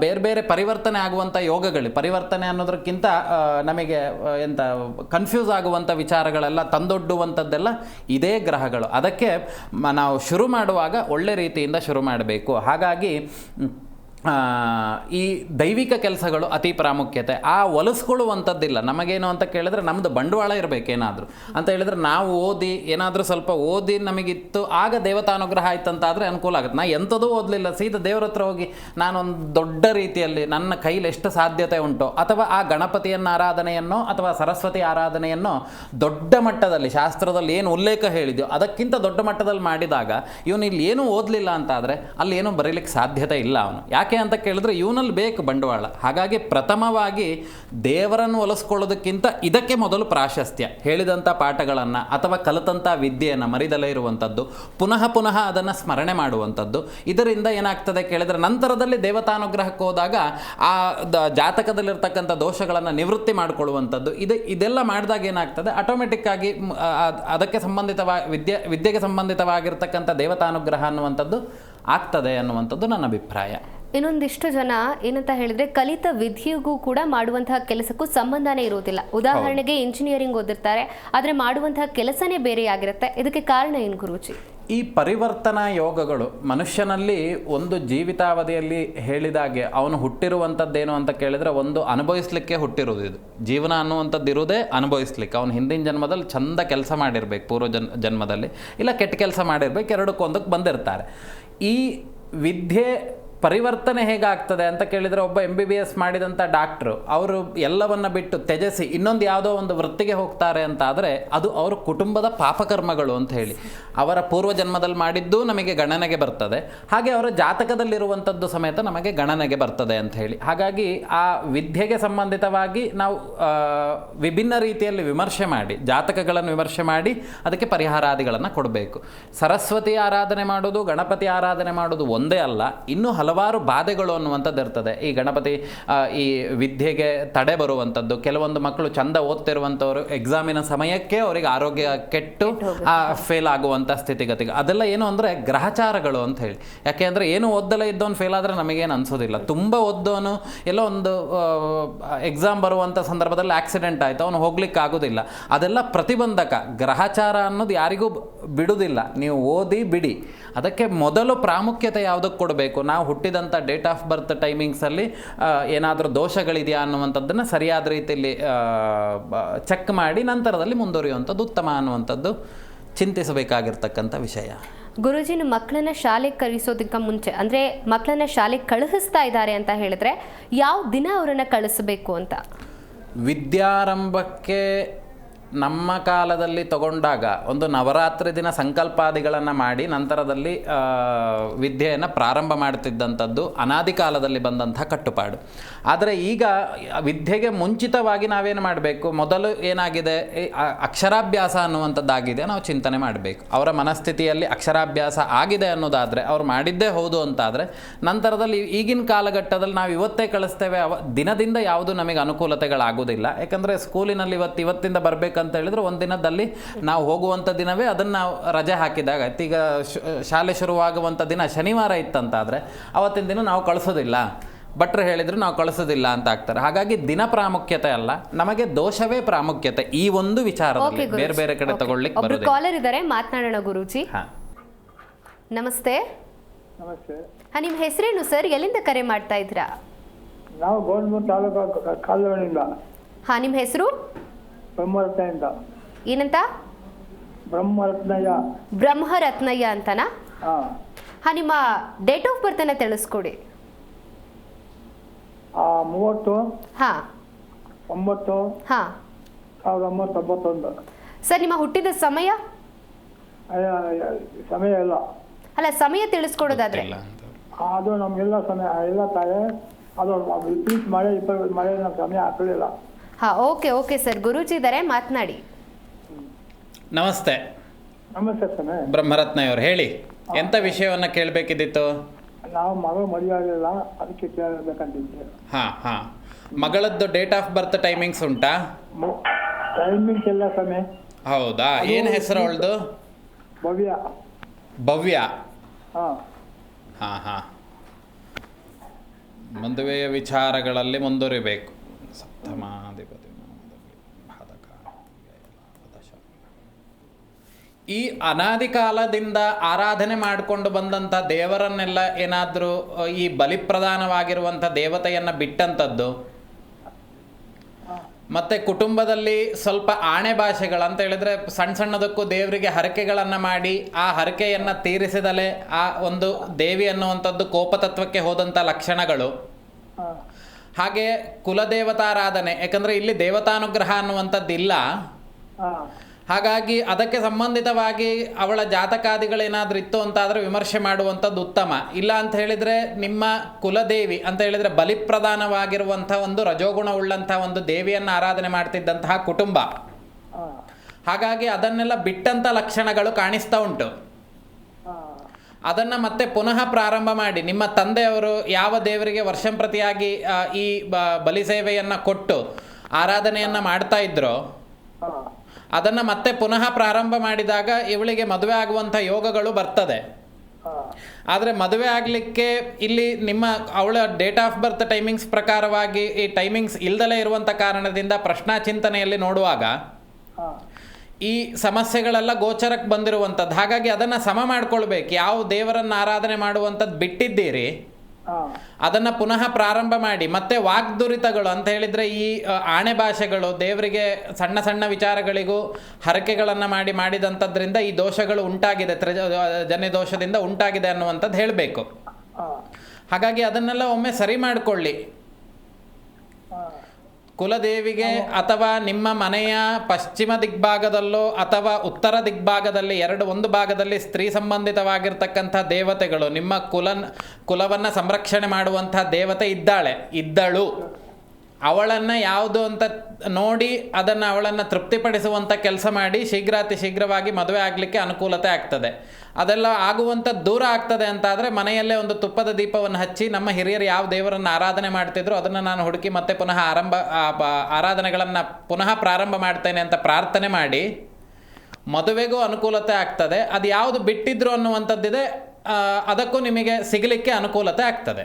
ಬೇರೆ ಬೇರೆ ಪರಿವರ್ತನೆ ಆಗುವಂಥ ಯೋಗಗಳು, ಪರಿವರ್ತನೆ ಅನ್ನೋದಕ್ಕಿಂತ ನಮಗೆ ಎಂಥ ಕನ್ಫ್ಯೂಸ್ ಆಗುವಂಥ ವಿಚಾರಗಳೆಲ್ಲ ತಂದೊಡ್ಡುವಂಥದ್ದೆಲ್ಲ ಇದೇ ಗ್ರಹಗಳು. ಅದಕ್ಕೆ ನಾವು ಶುರು ಮಾಡುವಾಗ ಒಳ್ಳೆ ರೀತಿಯಿಂದ ಶುರು ಮಾಡಬೇಕು. ಹಾಗಾಗಿ ಈ ದೈವಿಕ ಕೆಲಸಗಳು ಅತಿ ಪ್ರಾಮುಖ್ಯತೆ. ಆ ಒಲಿಸ್ಕೊಳ್ಳುವಂಥದ್ದಿಲ್ಲ ನಮಗೇನು ಅಂತ ಕೇಳಿದ್ರೆ ನಮ್ಮದು ಬಂಡವಾಳ ಇರಬೇಕೇನಾದರೂ. ಅಂತ ಹೇಳಿದ್ರೆ ನಾವು ಓದಿ, ಏನಾದರೂ ಸ್ವಲ್ಪ ಓದಿ ನಮಗಿತ್ತು, ಆಗ ದೇವತಾನುಗ್ರಹ ಆಯ್ತಂತಾದರೆ ಅನುಕೂಲ ಆಗುತ್ತೆ. ನಾ ಎಂಥದೂ ಓದಲಿಲ್ಲ. ಸೀದಾ ದೇವ್ರ ಹತ್ರ ಹೋಗಿ ನಾನೊಂದು ದೊಡ್ಡ ರೀತಿಯಲ್ಲಿ ನನ್ನ ಕೈಲಿ ಎಷ್ಟು ಸಾಧ್ಯತೆ ಉಂಟೋ, ಅಥವಾ ಆ ಗಣಪತಿಯನ್ನು ಆರಾಧನೆಯನ್ನೋ, ಅಥವಾ ಸರಸ್ವತಿ ಆರಾಧನೆಯನ್ನೋ ದೊಡ್ಡ ಮಟ್ಟದಲ್ಲಿ, ಶಾಸ್ತ್ರದಲ್ಲಿ ಏನು ಉಲ್ಲೇಖ ಹೇಳಿದ್ಯೋ, ಅದಕ್ಕಿಂತ ದೊಡ್ಡ ಮಟ್ಟದಲ್ಲಿ ಮಾಡಿದಾಗ, ಇವನು ಇಲ್ಲಿ ಏನೂ ಓದಲಿಲ್ಲ ಅಂತಾದರೆ ಅಲ್ಲಿ ಏನೂ ಬರೀಲಿಕ್ಕೆ ಸಾಧ್ಯತೆ ಇಲ್ಲ ಅವನು. ಯಾಕೆ ಅಂತ ಕೇಳಿದ್ರೆ ಇವನಲ್ಲಿ ಬೇಕು ಬಂಡವಾಳ. ಹಾಗಾಗಿ ಪ್ರಥಮವಾಗಿ ದೇವರನ್ನು ಒಲಿಸ್ಕೊಳ್ಳೋದಕ್ಕಿಂತ ಇದಕ್ಕೆ ಮೊದಲು ಪ್ರಾಶಸ್ತ್ಯ. ಹೇಳಿದಂಥ ಪಾಠಗಳನ್ನು ಅಥವಾ ಕಲಿತಂಥ ವಿದ್ಯೆಯನ್ನು ಮರಿದಲೇ ಇರುವಂಥದ್ದು ಪುನಃ ಪುನಃ ಅದನ್ನು ಸ್ಮರಣೆ ಮಾಡುವಂಥದ್ದು. ಇದರಿಂದ ಏನಾಗ್ತದೆ ಕೇಳಿದ್ರೆ ನಂತರದಲ್ಲಿ ದೇವತಾನುಗ್ರಹಕ್ಕೆ ಹೋದಾಗ ಆ ಜಾತಕದಲ್ಲಿರ್ತಕ್ಕಂಥ ದೋಷಗಳನ್ನು ನಿವೃತ್ತಿ ಮಾಡಿಕೊಳ್ಳುವಂಥದ್ದು. ಇದು ಇದೆಲ್ಲ ಮಾಡಿದಾಗ ಏನಾಗ್ತದೆ? ಆಟೋಮೆಟಿಕ್ ಆಗಿ ಮ್, ಆ- ಆ- ಅದಕ್ಕೆ ಸಂಬಂಧಿತವಾಗಿ ವಿದ್ಯೆ ವಿದ್ಯೆಗೆ ಸಂಬಂಧಿತವಾಗಿರ್ತಕ್ಕಂಥ ದೇವತಾನುಗ್ರಹ ಅನ್ನುವಂಥದ್ದು ಆಗ್ತದೆ ಅನ್ನುವಂಥದ್ದು ನನ್ನ ಅಭಿಪ್ರಾಯ. ಇನ್ನೊಂದಿಷ್ಟು ಜನ ಏನಂತ ಹೇಳಿದ್ರೆ ಕಲಿತ ವಿದ್ಯೆಗೂ ಕೂಡ ಮಾಡುವಂತಹ ಕೆಲಸಕ್ಕೂ ಸಂಬಂಧನೇ ಇರುವುದಿಲ್ಲ. ಉದಾಹರಣೆಗೆ ಇಂಜಿನಿಯರಿಂಗ್ ಓದಿರ್ತಾರೆ ಆದರೆ ಮಾಡುವಂತಹ ಕೆಲಸನೇ ಬೇರೆ ಆಗಿರುತ್ತೆ. ಇದಕ್ಕೆ ಕಾರಣ ಏನು ಗುರುಜಿ? ಈ ಪರಿವರ್ತನಾ ಯೋಗಗಳು ಮನುಷ್ಯನಲ್ಲಿ ಒಂದು ಜೀವಿತಾವಧಿಯಲ್ಲಿ ಹೇಳಿದಾಗೆ ಅವನು ಹುಟ್ಟಿರುವಂಥದ್ದೇನು ಅಂತ ಕೇಳಿದರೆ ಒಂದು ಅನುಭವಿಸ್ಲಿಕ್ಕೆ ಹುಟ್ಟಿರೋದು ಇದು. ಜೀವನ ಅನ್ನುವಂಥದ್ದು ಇರುವುದೇ ಅನುಭವಿಸ್ಲಿಕ್ಕೆ. ಅವನು ಹಿಂದಿನ ಜನ್ಮದಲ್ಲಿ ಚಂದ ಕೆಲಸ ಮಾಡಿರ್ಬೇಕು ಪೂರ್ವ ಜನ್ ಜನ್ಮದಲ್ಲಿ. ಇಲ್ಲ ಕೆಟ್ಟ ಕೆಲಸ ಮಾಡಿರ್ಬೇಕು ಎರಡಕ್ಕೊಂದಕ್ಕೆ ಬಂದಿರ್ತಾರೆ. ಈ ವಿದ್ಯೆ ಪರಿವರ್ತನೆ ಹೇಗಾಗ್ತದೆ ಅಂತ ಕೇಳಿದರೆ ಒಬ್ಬ ಎಂ ಬಿ ಬಿ ಎಸ್ ಮಾಡಿದಂಥ ಡಾಕ್ಟ್ರು ಅವರು ಎಲ್ಲವನ್ನು ಬಿಟ್ಟು ತ್ಯಜಿಸಿ ಇನ್ನೊಂದು ಯಾವುದೋ ಒಂದು ವೃತ್ತಿಗೆ ಹೋಗ್ತಾರೆ ಅಂತ ಆದರೆ ಅದು ಅವರ ಕುಟುಂಬದ ಪಾಪಕರ್ಮಗಳು ಅಂತ ಹೇಳಿ. ಅವರ ಪೂರ್ವ ಜನ್ಮದಲ್ಲಿ ಮಾಡಿದ್ದು ನಮಗೆ ಗಣನೆಗೆ ಬರ್ತದೆ. ಹಾಗೆ ಅವರ ಜಾತಕದಲ್ಲಿರುವಂಥದ್ದು ಸಮೇತ ನಮಗೆ ಗಣನೆಗೆ ಬರ್ತದೆ ಅಂತ ಹೇಳಿ. ಹಾಗಾಗಿ ಆ ವಿದ್ಯೆಗೆ ಸಂಬಂಧಿತವಾಗಿ ನಾವು ವಿಭಿನ್ನ ರೀತಿಯಲ್ಲಿ ವಿಮರ್ಶೆ ಮಾಡಿ, ಜಾತಕಗಳನ್ನು ವಿಮರ್ಶೆ ಮಾಡಿ ಅದಕ್ಕೆ ಪರಿಹಾರಾದಿಗಳನ್ನು ಕೊಡಬೇಕು. ಸರಸ್ವತಿ ಆರಾಧನೆ ಮಾಡೋದು ಗಣಪತಿ ಆರಾಧನೆ ಮಾಡೋದು ಒಂದೇ ಅಲ್ಲ, ಇನ್ನೂ ಹಲವಾರು ಬಾಧೆಗಳು ಅನ್ನುವಂಥದ್ದು ಇರ್ತದೆ. ಈ ಗಣಪತಿ ಈ ವಿದ್ಯೆಗೆ ತಡೆ ಬರುವಂಥದ್ದು ಕೆಲವೊಂದು ಮಕ್ಕಳು ಚಂದ ಓದ್ತಿರುವಂಥವ್ರು ಎಕ್ಸಾಮಿನ ಸಮಯಕ್ಕೆ ಅವರಿಗೆ ಆರೋಗ್ಯ ಕೆಟ್ಟು ಫೇಲ್ ಆಗುವಂಥ ಸ್ಥಿತಿಗತಿಗೆ. ಅದೆಲ್ಲ ಏನು ಅಂದರೆ ಗ್ರಹಚಾರಗಳು ಅಂತ ಹೇಳಿ. ಯಾಕೆ ಅಂದರೆ ಏನು ಓದ್ದಲೇ ಇದ್ದವನು ಫೇಲ್ ಆದರೆ ನಮಗೇನು ಅನ್ಸೋದಿಲ್ಲ. ತುಂಬ ಓದ್ದವನು ಎಲ್ಲೋ ಒಂದು ಎಕ್ಸಾಮ್ ಬರುವಂಥ ಸಂದರ್ಭದಲ್ಲಿ ಆಕ್ಸಿಡೆಂಟ್ ಆಯಿತು ಅವನು ಹೋಗ್ಲಿಕ್ಕೆ ಆಗೋದಿಲ್ಲ. ಅದೆಲ್ಲ ಪ್ರತಿಬಂಧಕ. ಗ್ರಹಚಾರ ಅನ್ನೋದು ಯಾರಿಗೂ ಬಿಡುವುದಿಲ್ಲ ನೀವು ಓದಿ ಬಿಡಿ. ಅದಕ್ಕೆ ಮೊದಲು ಪ್ರಾಮುಖ್ಯತೆ ಯಾವುದಕ್ಕೆ ಕೊಡಬೇಕು? ನಾವು ಹುಟ್ಟಿದಂಥ ಡೇಟ್ ಆಫ್ ಬರ್ತ್ ಟೈಮಿಂಗ್ಸಲ್ಲಿ ಏನಾದರೂ ದೋಷಗಳಿದೆಯಾ ಅನ್ನುವಂಥದ್ದನ್ನು ಸರಿಯಾದ ರೀತಿಯಲ್ಲಿ ಚೆಕ್ ಮಾಡಿ ನಂತರದಲ್ಲಿ ಮುಂದುವರಿಯುವಂಥದ್ದು ಉತ್ತಮ ಅನ್ನುವಂಥದ್ದು ಚಿಂತಿಸಬೇಕಾಗಿರ್ತಕ್ಕಂಥ ವಿಷಯ. ಗುರುಜಿನ ಮಕ್ಕಳನ್ನ ಶಾಲೆಗೆ ಕಳಿಸೋದಕ್ಕ ಮುಂಚೆ ಅಂದ್ರೆ ಮಕ್ಕಳನ್ನ ಶಾಲೆಗೆ ಕಳುಹಿಸ್ತಾ ಇದ್ದಾರೆ ಅಂತ ಹೇಳಿದ್ರೆ ಯಾವ ದಿನ ಅವರನ್ನ ಕಳಿಸಬೇಕು ಅಂತ? ವಿದ್ಯಾರಂಭಕ್ಕೆ ನಮ್ಮ ಕಾಲದಲ್ಲಿ ತಗೊಂಡಾಗ ಒಂದು ನವರಾತ್ರಿ ದಿನ ಸಂಕಲ್ಪಾದಿಗಳನ್ನು ಮಾಡಿ ನಂತರದಲ್ಲಿ ವಿದ್ಯೆಯನ್ನು ಪ್ರಾರಂಭ ಮಾಡ್ತಿದ್ದಂಥದ್ದು ಅನಾದಿ ಕಾಲದಲ್ಲಿ ಬಂದಂಥ ಕಟ್ಟುಪಾಡು. ಆದರೆ ಈಗ ವಿದ್ಯೆಗೆ ಮುಂಚಿತವಾಗಿ ನಾವೇನು ಮಾಡಬೇಕು? ಮೊದಲು ಏನಾಗಿದೆ? ಅಕ್ಷರಾಭ್ಯಾಸ ಅನ್ನುವಂಥದ್ದಾಗಿದೆ, ನಾವು ಚಿಂತನೆ ಮಾಡಬೇಕು. ಅವರ ಮನಸ್ಥಿತಿಯಲ್ಲಿ ಅಕ್ಷರಾಭ್ಯಾಸ ಆಗಿದೆ ಅನ್ನೋದಾದರೆ, ಅವ್ರು ಮಾಡಿದ್ದೇ ಹೌದು ಅಂತಾದರೆ, ನಂತರದಲ್ಲಿ ಈಗಿನ ಕಾಲಘಟ್ಟದಲ್ಲಿ ನಾವು ಇವತ್ತೇ ಕಳಿಸ್ತೇವೆ, ಅವ, ದಿನದಿಂದ ಯಾವುದು ನಮಗೆ ಅನುಕೂಲತೆಗಳಾಗೋದಿಲ್ಲ ಯಾಕಂದರೆ, ಸ್ಕೂಲಿನಲ್ಲಿ ಇವತ್ತು, ಇವತ್ತಿಂದ ಬರಬೇಕಂತ ಹೇಳಿದ್ರೆ. ಒಂದು ದಿನದಲ್ಲಿ ನಾವು ಹೋಗುವಂಥ ದಿನವೇ ಅದನ್ನು ನಾವು ರಜೆ ಹಾಕಿದಾಗ. ಈಗ ಶಾಲೆ ಶುರುವಾಗುವಂಥ ದಿನ ಶನಿವಾರ ಇತ್ತಂತಾದರೆ ಅವತ್ತಿನ ದಿನ ನಾವು ಕಳಿಸೋದಿಲ್ಲ. ಭಟ್ರು ಹೇಳಿದ್ರು ನಾವು ಕಳಿಸೋದಿಲ್ಲ ಅಂತ ಆಗ್ತಾರೆ. ಹಾಗಾಗಿ ದಿನ ಪ್ರಾಮುಖ್ಯತೆ ಅಲ್ಲ ನಮಗೆ ದೋಷವೇ ಪ್ರಾಮುಖ್ಯತೆ ಈ ಒಂದು ವಿಚಾರ ಬೇರೆ ಬೇರೆ ಕಡೆ ತಗೊಳ್ಳಿ ಕಾಲರ್ ಇದ್ದಾರೆ ಮಾತನಾಡೋಣ ಗುರುಜಿ. ಹಾಂ. ನಮಸ್ತೆ. ನಮಸ್ತೆ. ಹಾಂ ನಿಮ್ಮ ಹೆಸರೇನು ಸರ್? ಎಲ್ಲಿಂದ ಕರೆ ಮಾಡ್ತಾ ಇದ್ದೀರಾ? ನಾವು ಗೋಲ್ಮೂರ್ ತಾಲೂಕು ಕಾಲುವಣಿಯಿಂದ ಹಾ ನಿಮ್ಮ ಹೆಸರು? ಬ್ರಹ್ಮರತ್ನದಿಂದ ಏನಂತ? ಬ್ರಹ್ಮರತ್ನಯ್ಯ. ಬ್ರಹ್ಮರತ್ನಯ್ಯ ಅಂತನಾ? ಹಾಂ. ಹಾಂ ನಿಮ್ಮ ಡೇಟ್ ಆಫ್ ಬರ್ತ್ ಅನ್ನ ತಿಳಿಸ್ಕೊಡಿ. ಆ ಮೂವತ್ತು. ಹಾ. ಒಂಬತ್ತು. ಹಾ. ಸಾವಿರದ ಒಂಬೈನೂರ ತೊಂಬತ್ತೊಂದು. ಸರ್ ನಿಮ್ಮ ಹುಟ್ಟಿದ ಸಮಯ? ಅಯ್ಯ, ಸಮಯ ಇಲ್ಲ. ಅಲ್ಲ ಸಮಯ ತಿಳಿಸ್ಕೊಡೋದಾದ್ರೆ. ಇಲ್ಲ ಅಂತ. ಅದು ನಮಗೆಲ್ಲ ಸಮಯ ಇಲ್ಲ ತಾಯಿ. ಅದು ಇಪ್ಪತ್ತು ಮಳೆ ಇಪ್ಪ ಮಳೆ ನಮ್ಮ ಸಮಯ ಹಾಕಲಿಲ್ಲ. ಹಾಂ ಓಕೆ ಓಕೆ ಸರ್. ಗುರೂಜಿ ಇದ್ದಾರೆ ಮಾತನಾಡಿ. ನಮಸ್ತೆ. ನಮಸ್ತೆ ಬ್ರಹ್ಮರತ್ನ ಬ್ರಹ್ಮರತ್ನಯವ್ರು ಹೇಳಿ. ಎಂಥ ವಿಷಯವನ್ನು ಕೇಳಬೇಕಿದ್ದಿತ್ತು? ನಾವು ಮಗ ಮದುವೆ ಆಗಲಿಲ್ಲ ಅದಕ್ಕೆ ಕೇಳಬೇಕಂತಿದ್ದೆ. ಹಾಂ ಹಾಂ. ಮಗಳದ್ದು ಡೇಟ್ ಆಫ್ ಬರ್ತ್ ಟೈಮಿಂಗ್ಸ್ ಉಂಟಾ? ಟೈಮಿಂಗ್ಸ್ ಎಲ್ಲ ಸಮಯ ಹೌದಾ? ಏನು ಹೆಸರು ಅವಳದು? ಭವ್ಯ. ಭವ್ಯ. ಹಾಂ. ಹಾಂ ಹಾಂ. ಮದುವೆಯ ವಿಚಾರಗಳಲ್ಲಿ ಮುಂದುವರಿಬೇಕು. ಸಪ್ತಮಾಧಿಪತಿ ಈ ಅನಾದಿ ಕಾಲದಿಂದ ಆರಾಧನೆ ಮಾಡಿಕೊಂಡು ಬಂದಂಥ ದೇವರನ್ನೆಲ್ಲ ಏನಾದರೂ ಈ ಬಲಿಪ್ರಧಾನವಾಗಿರುವಂಥ ದೇವತೆಯನ್ನು ಬಿಟ್ಟಂಥದ್ದು? ಮತ್ತೆ ಕುಟುಂಬದಲ್ಲಿ ಸ್ವಲ್ಪ ಆಣೆ ಭಾಷೆಗಳು ಅಂತ ಹೇಳಿದ್ರೆ ಸಣ್ಣ ಸಣ್ಣದಕ್ಕೂ ದೇವರಿಗೆ ಹರಕೆಗಳನ್ನು ಮಾಡಿ ಆ ಹರಕೆಯನ್ನು ತೀರಿಸಿದಲೆ ಆ ಒಂದು ದೇವಿ ಅನ್ನುವಂಥದ್ದು ಕೋಪತತ್ವಕ್ಕೆ ಹೋದಂಥ ಲಕ್ಷಣಗಳು. ಹಾಗೆ ಕುಲದೇವತಾರಾಧನೆ ಯಾಕಂದರೆ ಇಲ್ಲಿ ದೇವತಾನುಗ್ರಹ ಅನ್ನುವಂಥದ್ದು ಇಲ್ಲ ಹಾಂ. ಹಾಗಾಗಿ ಅದಕ್ಕೆ ಸಂಬಂಧಿತವಾಗಿ ಅವಳ ಜಾತಕಾದಿಗಳೇನಾದರೂ ಇತ್ತು ಅಂತಾದರೆ ವಿಮರ್ಶೆ ಮಾಡುವಂಥದ್ದು ಉತ್ತಮ. ಇಲ್ಲ ಅಂತ ಹೇಳಿದರೆ ನಿಮ್ಮ ಕುಲದೇವಿ ಅಂತ ಹೇಳಿದರೆ ಬಲಿಪ್ರಧಾನವಾಗಿರುವಂಥ ಒಂದು ರಜೋಗುಣ ರಜೋಗುಣವುಳ್ಳಂಥ ಒಂದು ದೇವಿಯನ್ನು ಆರಾಧನೆ ಮಾಡ್ತಿದ್ದಂತಹ ಕುಟುಂಬ. ಹಾಗಾಗಿ ಅದನ್ನೆಲ್ಲ ಬಿಟ್ಟಂಥ ಲಕ್ಷಣಗಳು ಕಾಣಿಸ್ತಾ ಉಂಟು. ಅದನ್ನು ಮತ್ತೆ ಪುನಃ ಪ್ರಾರಂಭ ಮಾಡಿ ನಿಮ್ಮ ತಂದೆಯವರು ಯಾವ ದೇವರಿಗೆ ವರ್ಷಂಪ್ರತಿಯಾಗಿ ಪ್ರತಿಯಾಗಿ ಈ ಬಲಿ ಸೇವೆಯನ್ನು ಕೊಟ್ಟು ಆರಾಧನೆಯನ್ನು ಮಾಡ್ತಾ ಇದ್ರೋ ಅದನ್ನು ಮತ್ತೆ ಪುನಃ ಪ್ರಾರಂಭ ಮಾಡಿದಾಗ ಇವಳಿಗೆ ಮದುವೆ ಆಗುವಂಥ ಯೋಗಗಳು ಬರ್ತದೆ. ಆದರೆ ಮದುವೆ ಆಗಲಿಕ್ಕೆ ಇಲ್ಲಿ ನಿಮ್ಮ ಅವಳ ಡೇಟ್ ಆಫ್ ಬರ್ತ್ ಟೈಮಿಂಗ್ಸ್ ಪ್ರಕಾರವಾಗಿ ಈ ಟೈಮಿಂಗ್ಸ್ ಇಲ್ದಲೇ ಇರುವಂಥ ಕಾರಣದಿಂದ ಪ್ರಶ್ನಾ ಚಿಂತನೆಯಲ್ಲಿ ನೋಡುವಾಗ ಈ ಸಮಸ್ಯೆಗಳೆಲ್ಲ ಗೋಚರಕ್ಕೆ ಬಂದಿರುವಂಥದ್ದು. ಹಾಗಾಗಿ ಅದನ್ನು ಸಮ ಮಾಡ್ಕೊಳ್ಬೇಕು. ಯಾವ ದೇವರನ್ನು ಆರಾಧನೆ ಮಾಡುವಂಥದ್ದು ಬಿಟ್ಟಿದ್ದೀರಿ. ಅದನ್ನು ಪುನಃ ಪ್ರಾರಂಭ ಮಾಡಿ ಮತ್ತೆ ವಾಗ್ದುರಿತಗಳು ಅಂತ ಹೇಳಿದರೆ ಈ ಆಣೆ ಭಾಷೆಗಳು ದೇವರಿಗೆ ಸಣ್ಣ ಸಣ್ಣ ವಿಚಾರಗಳಿಗೂ ಹರಕೆಗಳನ್ನು ಮಾಡಿ ಮಾಡಿದಂಥದ್ರಿಂದ ಈ ದೋಷಗಳು ಉಂಟಾಗಿದೆ ತ್ರಜ ಜನ ದೋಷದಿಂದ ಉಂಟಾಗಿದೆ ಅನ್ನುವಂಥದ್ದು ಹೇಳಬೇಕು. ಹಾಗಾಗಿ ಅದನ್ನೆಲ್ಲ ಒಮ್ಮೆ ಸರಿ ಮಾಡಿಕೊಳ್ಳಿ. ಕುಲದೇವಿಗೆ ಅಥವಾ ನಿಮ್ಮ ಮನೆಯ ಪಶ್ಚಿಮ ದಿಗ್ಭಾಗದಲ್ಲೋ ಅಥವಾ ಉತ್ತರ ದಿಗ್ಭಾಗದಲ್ಲಿ ಎರಡು ಒಂದು ಭಾಗದಲ್ಲಿ ಸ್ತ್ರೀ ಸಂಬಂಧಿತವಾಗಿರ್ತಕ್ಕಂಥ ದೇವತೆಗಳು ನಿಮ್ಮ ಕುಲನ್ ಕುಲವನ್ನು ಸಂರಕ್ಷಣೆ ಮಾಡುವಂಥ ದೇವತೆ ಇದ್ದಾಳೆ ಇದ್ದಳು. ಅವಳನ್ನು ಯಾವುದು ಅಂತ ನೋಡಿ ಅದನ್ನು ಅವಳನ್ನು ತೃಪ್ತಿಪಡಿಸುವಂಥ ಕೆಲಸ ಮಾಡಿ ಶೀಘ್ರಾತಿ ಶೀಘ್ರವಾಗಿ ಮದುವೆ ಆಗಲಿಕ್ಕೆ ಅನುಕೂಲತೆ ಆಗ್ತದೆ. ಅದೆಲ್ಲ ಆಗುವಂಥ ದೂರ ಆಗ್ತದೆ ಅಂತಾದರೆ ಮನೆಯಲ್ಲೇ ಒಂದು ತುಪ್ಪದ ದೀಪವನ್ನು ಹಚ್ಚಿ ನಮ್ಮ ಹಿರಿಯರು ಯಾವ ದೇವರನ್ನು ಆರಾಧನೆ ಮಾಡ್ತಿದ್ರು ಅದನ್ನು ನಾನು ಹುಡುಕಿ ಮತ್ತೆ ಪುನಃ ಆರಂಭ ಆರಾಧನೆಗಳನ್ನು ಪುನಃ ಪ್ರಾರಂಭ ಮಾಡ್ತೇನೆ ಅಂತ ಪ್ರಾರ್ಥನೆ ಮಾಡಿ ಮದುವೆಗೂ ಅನುಕೂಲತೆ ಆಗ್ತದೆ. ಅದು ಯಾವುದು ಬಿಟ್ಟಿದ್ರು ಅನ್ನುವಂಥದ್ದಿದೆ ಅದಕ್ಕೂ ನಿಮಗೆ ಸಿಗಲಿಕ್ಕೆ ಅನುಕೂಲತೆ ಆಗ್ತದೆ.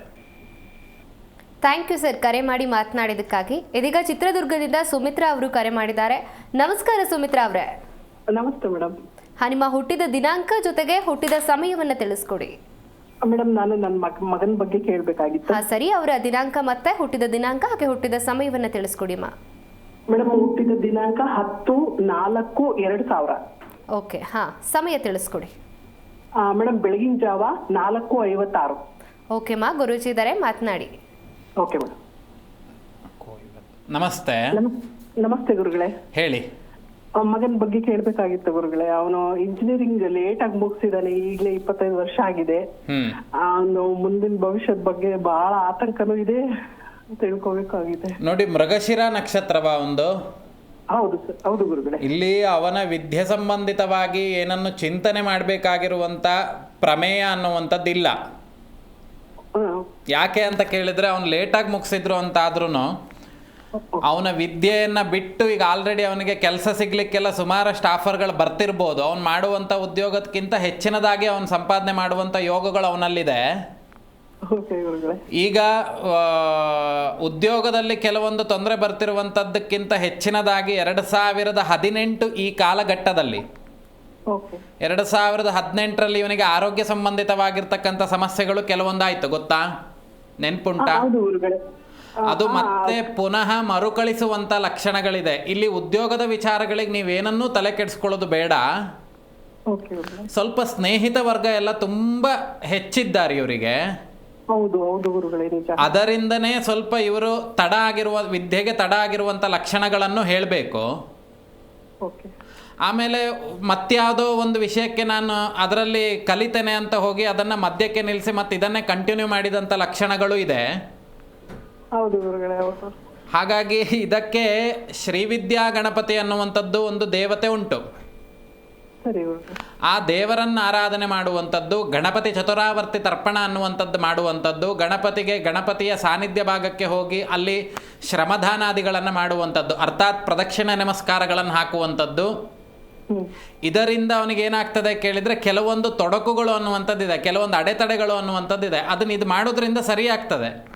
ಥ್ಯಾಂಕ್ ಯು ಸರ್ ಕರೆ ಮಾಡಿ ಮಾತನಾಡಿದಕ್ಕಾಗಿ ಇದೀಗ ಚಿತ್ರದುರ್ಗದಿಂದ ಸುಮಿತ್ರಾ ಅವರು ಕರೆ ಮಾಡಿದ್ದಾರೆ. ನಮಸ್ಕಾರ ಸುಮಿತ್ರಾ ಅವರೇ. ನಮಸ್ತೆ ಮೇಡಮ್. ಹಾ ನಿಮ್ಮ ಹುಟ್ಟಿದ ದಿನಾಂಕ ಜೊತೆಗೆ ಹುಟ್ಟಿದ ಸಮಯವನ್ನ ತಿಳಿಸ್ಕೊಡಿ. ಮೇಡಮ್ ನಾನು ನನ್ನ ಮಗ ಮಗನ ಬಗ್ಗೆ ಕೇಳಬೇಕಾಗಿತ್ತು. ಹಾ ಸರಿ. ಅವರ ದಿನಾಂಕ ಮತ್ತೆ ಹುಟ್ಟಿದ ದಿನಾಂಕ ಹಾಗೆ ಹುಟ್ಟಿದ ಸಮಯವನ್ನ ತಿಳಿಸ್ಕೊಡಿ ಮಾ. ಮೇಡಮ್ ಹುಟ್ಟಿದ ದಿನಾಂಕ ಹತ್ತು ನಾಲ್ಕು ಎರಡು ಸಾವಿರ. ಓಕೆ. ಹಾ ಸಮಯ ತಿಳಿಸ್ಕೊಡಿ. ಮೇಡಮ್ ಬೆಳಗಿನ ಜಾವ ನಾಲ್ಕು ಐವತ್ತಾರು. ಓಕೆ ಮಾ. ಗುರುಜಿ ಇದ್ದಾರೆ ಮಾತನಾಡಿ. ಓಕೆ ಮೇಡಮ್ ನಮಸ್ತೆ. ನಮಸ್ತೆ ಗುರುಗಳೇ. ಹೇಳಿ. ಮಗನ ಬಗ್ಗೆ ಕೇಳಬೇಕಾಗಿತ್ತು ಗುರುಗಳೇ. ಅವನು ಇಂಜಿನಿಯರಿಂಗ್ ಲೇಟ್ ಆಗಿ ಮುಗಿಸಿದಾನೆ ಈಗಲೇ ಇಪ್ಪತ್ತೈದು ವರ್ಷ ಆಗಿದೆ. ಅವನು ಮುಂದಿನ ಭವಿಷ್ಯದ ಬಗ್ಗೆ ಬಹಳ ಆತಂಕನೂ ಇದೆ ತಿಳ್ಕೊಬೇಕಾಗಿದೆ. ನೋಡಿ ಮೃಗಶಿರ ನಕ್ಷತ್ರವ ಒಂದು. ಹೌದು ಸರ್. ಹೌದು ಗುರುಗಳೇ. ಇಲ್ಲಿ ಅವನ ವಿದ್ಯೆ ಸಂಬಂಧಿತವಾಗಿ ಏನನ್ನು ಚಿಂತನೆ ಮಾಡಬೇಕಾಗಿರುವಂತ ಪ್ರಮೇಯ ಅನ್ನುವಂಥದ್ದಿಲ್ಲ. ಯಾಕೆ ಅಂತ ಕೇಳಿದ್ರೆ ಅವ್ನು ಲೇಟಾಗಿ ಮುಗಿಸಿದ್ರು ಅಂತಾದ್ರೂ ಅವನ ವಿದ್ಯೆಯನ್ನು ಬಿಟ್ಟು ಈಗ ಆಲ್ರೆಡಿ ಅವನಿಗೆ ಕೆಲಸ ಸಿಗ್ಲಿಕ್ಕೆಲ್ಲ ಸುಮಾರಷ್ಟು ಆಫರ್ಗಳು ಬರ್ತಿರ್ಬೋದು. ಅವ್ನು ಮಾಡುವಂಥ ಉದ್ಯೋಗಕ್ಕಿಂತ ಹೆಚ್ಚಿನದಾಗಿ ಅವನು ಸಂಪಾದನೆ ಮಾಡುವಂಥ ಯೋಗಗಳು ಅವನಲ್ಲಿದೆ. ಈಗ ಉದ್ಯೋಗದಲ್ಲಿ ಕೆಲವೊಂದು ತೊಂದರೆ ಬರ್ತಿರುವಂಥದ್ದಕ್ಕಿಂತ ಹೆಚ್ಚಿನದಾಗಿ ಎರಡು ಸಾವಿರದ ಹದಿನೆಂಟು ಈ ಕಾಲಘಟ್ಟದಲ್ಲಿ. ಎರಡು ಸಾವಿರದ ಹದಿನೆಂಟರಲ್ಲಿ ಇವನಿಗೆ ಆರೋಗ್ಯ ಸಂಬಂಧಿತವಾಗಿರ್ತಕ್ಕಂಥ ಸಮಸ್ಯೆಗಳು ಕೆಲವೊಂದಾಯ್ತು ಗೊತ್ತಾ? ನೆನ್ಪುಂಟಾ? ಅದು ಮತ್ತೆ ಪುನಃ ಮರುಕಳಿಸುವಂತ ಲಕ್ಷಣಗಳಿದೆ. ಇಲ್ಲಿ ಉದ್ಯೋಗದ ವಿಚಾರಗಳಿಗೆ ನೀವೇನನ್ನೂ ತಲೆ ಕೆಡಿಸ್ಕೊಳ್ಳೋದು ಬೇಡ. ಸ್ವಲ್ಪ ಸ್ನೇಹಿತ ವರ್ಗ ಎಲ್ಲ ತುಂಬಾ ಹೆಚ್ಚಿದ್ದಾರೆ ಇವರಿಗೆ. ಹೌದು ಹೌದು ಗುರುಗಳೇ ಅದರಿಂದನೇ ಸ್ವಲ್ಪ ಇವರು ತಡ ಆಗಿರುವ ವಿದ್ಯೆಗೆ ತಡ ಆಗಿರುವಂತ ಲಕ್ಷಣಗಳನ್ನು ಹೇಳಬೇಕು. ಆಮೇಲೆ ಮತ್ಯಾವುದೋ ಒಂದು ವಿಷಯಕ್ಕೆ ನಾನು ಅದರಲ್ಲಿ ಕಲಿತೇನೆ ಅಂತ ಹೋಗಿ ಅದನ್ನು ಮಧ್ಯಕ್ಕೆ ನಿಲ್ಲಿಸಿ ಮತ್ತೆ ಇದನ್ನೇ ಕಂಟಿನ್ಯೂ ಮಾಡಿದಂಥ ಲಕ್ಷಣಗಳು ಇದೆ. ಹೌದು ಹಾಗಾಗಿ ಇದಕ್ಕೆ ಶ್ರೀವಿದ್ಯಾ ಗಣಪತಿ ಅನ್ನುವಂಥದ್ದು ಒಂದು ದೇವತೆ ಉಂಟು. ಆ ದೇವರನ್ನು ಆರಾಧನೆ ಮಾಡುವಂಥದ್ದು ಗಣಪತಿ ಚತುರಾವರ್ತಿ ತರ್ಪಣ ಅನ್ನುವಂಥದ್ದು ಮಾಡುವಂಥದ್ದು ಗಣಪತಿಗೆ ಗಣಪತಿಯ ಸಾನ್ನಿಧ್ಯ ಭಾಗಕ್ಕೆ ಹೋಗಿ ಅಲ್ಲಿ ಶ್ರಮದಾನಾದಿಗಳನ್ನು ಮಾಡುವಂಥದ್ದು ಅರ್ಥಾತ್ ಪ್ರದಕ್ಷಿಣೆ ನಮಸ್ಕಾರಗಳನ್ನು ಹಾಕುವಂಥದ್ದು. ಇದರಿಂದ ಅವನಿಗೆ ಏನಾಗ್ತದೆ ಕೇಳಿದರೆ ಕೆಲವೊಂದು ತೊಡಕುಗಳು ಅನ್ನುವಂಥದ್ದಿದೆ ಕೆಲವೊಂದು ಅಡೆತಡೆಗಳು ಅನ್ನುವಂಥದ್ದಿದೆ. ಅದನ್ನ ಇದು ಮಾಡೋದ್ರಿಂದ ಸರಿಯಾಗ್ತದೆ ಆಗ್ತದೆ.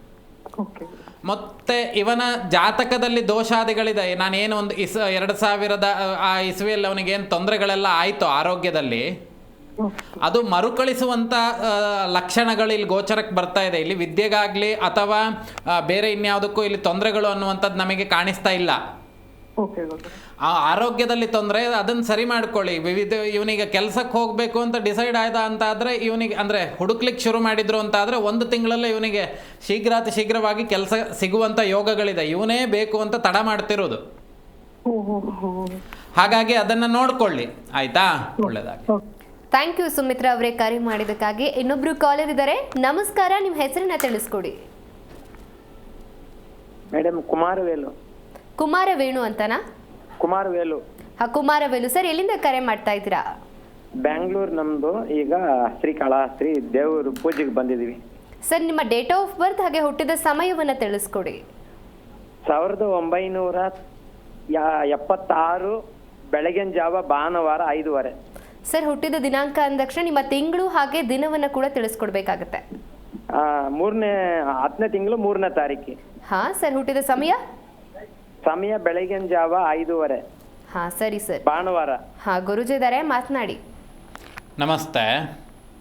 ಮತ್ತೆ ಇವನ ಜಾತಕದಲ್ಲಿ ದೋಷಾದಿಗಳಿದೆ. ನಾನೇನು ಒಂದು ಇಸ್ ಎರಡು ಸಾವಿರದ ಆ ಇಸ್ವಿಯಲ್ಲಿ ಅವನಿಗೇನು ತೊಂದರೆಗಳೆಲ್ಲ ಆಯಿತು ಆರೋಗ್ಯದಲ್ಲಿ. ಅದು ಮರುಕಳಿಸುವಂಥ ಲಕ್ಷಣಗಳು ಇಲ್ಲಿ ಗೋಚರಕ್ಕೆ ಬರ್ತಾ ಇದೆ. ಇಲ್ಲಿ ವಿದ್ಯೆಗಾಗಲಿ ಅಥವಾ ಬೇರೆ ಇನ್ಯಾವುದಕ್ಕೂ ಇಲ್ಲಿ ತೊಂದರೆಗಳು ಅನ್ನುವಂಥದ್ದು ನಮಗೆ ಕಾಣಿಸ್ತಾ ಇಲ್ಲ. ಆ ಆರೋಗ್ಯದಲ್ಲಿ ತೊಂದರೆ ಅದನ್ನು ಸರಿ ಮಾಡ್ಕೊಳ್ಳಿ. ವಿವಿಧ ಇವನಿಗೆ ಕೆಲಸಕ್ಕೆ ಹೋಗಬೇಕು ಅಂತ ಡಿಸೈಡ್ ಆಯ್ದ ಅಂತ ಆದರೆ ಇವನಿಗೆ ಅಂದರೆ ಹುಡುಕ್ಲಿಕ್ಕೆ ಶುರು ಮಾಡಿದ್ರು ಅಂತ ಆದರೆ ಒಂದು ತಿಂಗಳಲ್ಲೇ ಇವನಿಗೆ ಶೀಘ್ರಾತಿ ಶೀಘ್ರವಾಗಿ ಕೆಲಸ ಸಿಗುವಂಥ ಯೋಗಗಳಿದೆ. ಇವನೇ ಬೇಕು ಅಂತ ತಡ ಮಾಡ್ತಿರೋದು. ಹಾಗಾಗಿ ಅದನ್ನು ನೋಡ್ಕೊಳ್ಳಿ. ಆಯ್ತಾ? ಒಳ್ಳೆಯದಾಗಿ ಥ್ಯಾಂಕ್ ಯು ಸುಮಿತ್ರಾ ಅವರೇ ಕರೆ ಮಾಡಿದ್ದಕ್ಕಾಗಿ. ಇನ್ನೊಬ್ರು ಕಾಲರ್ ಇದ್ದಾರೆ. ನಮಸ್ಕಾರ ನಿಮ್ಮ ಹೆಸರನ್ನ ತಿಳಿಸ್ಕೊಡಿ. ಮೇಡಮ್ ಕುಮಾರವೇಲು ಕುಮಾರವೇಣು ಅಂತನಾ? ಕುಮಾರವೇಲು ಕುಮಾರ ಕುಮಾರವೇಲು ಸರ್ ಎಲ್ಲಿಂದ ಕರೆ ಮಾಡ್ತಾ ಇದ್ದೀರಾ? ಬ್ಯಾಂಗ್ಳೂರ್ ನಮ್ದು ಈಗ ಶ್ರೀಕಾಳಹಸ್ತ್ರಿ ದೇವ್ರ ಪೂಜೆಗೆ ಬಂದಿದೀವಿ ಸರ್ ನಿಮ್ಮ ಡೇಟ್ ಆಫ್ ಬರ್ತ್ ಹಾಗೆ ಹುಟ್ಟಿದ ಸಮಯವನ್ನು ತಿಳಿಸ್ಕೊಡಿ. ಸಾವಿರದ ಒಂಬೈನೂರ ಯಾ- ಎಪ್ಪತ್ತಾರು ಬೆಳಗಿನ ಜಾವ ಭಾನುವಾರ ಐದುವರೆ. ಸರ್ ಹುಟ್ಟಿದ ದಿನಾಂಕ ಅಂದ ತಕ್ಷಣ ನಿಮ್ಮ ತಿಂಗಳು ಹಾಗೆ ದಿನವನ್ನು ಕೂಡ ತಿಳಿಸ್ಕೊಡ್ಬೇಕಾಗತ್ತೆ. ಆ, ಮೂರನೇ ಹತ್ತನೇ ತಿಂಗಳು ಮೂರನೇ ತಾರೀಕಿ. ಹಾ ಸರ್ ಹುಟ್ಟಿದ ಸಮಯ? ಸಮಯ ಬೆಳಗಿನ ಜಾವ ಐದೂವರೆ. ಹಾ ಸರಿ ಸರ್. ಭಾನುವಾರ. ಹಾ ಗುರುಜಿ ಇದ್ದಾರೆ ಮಾತನಾಡಿ. ನಮಸ್ತೆ.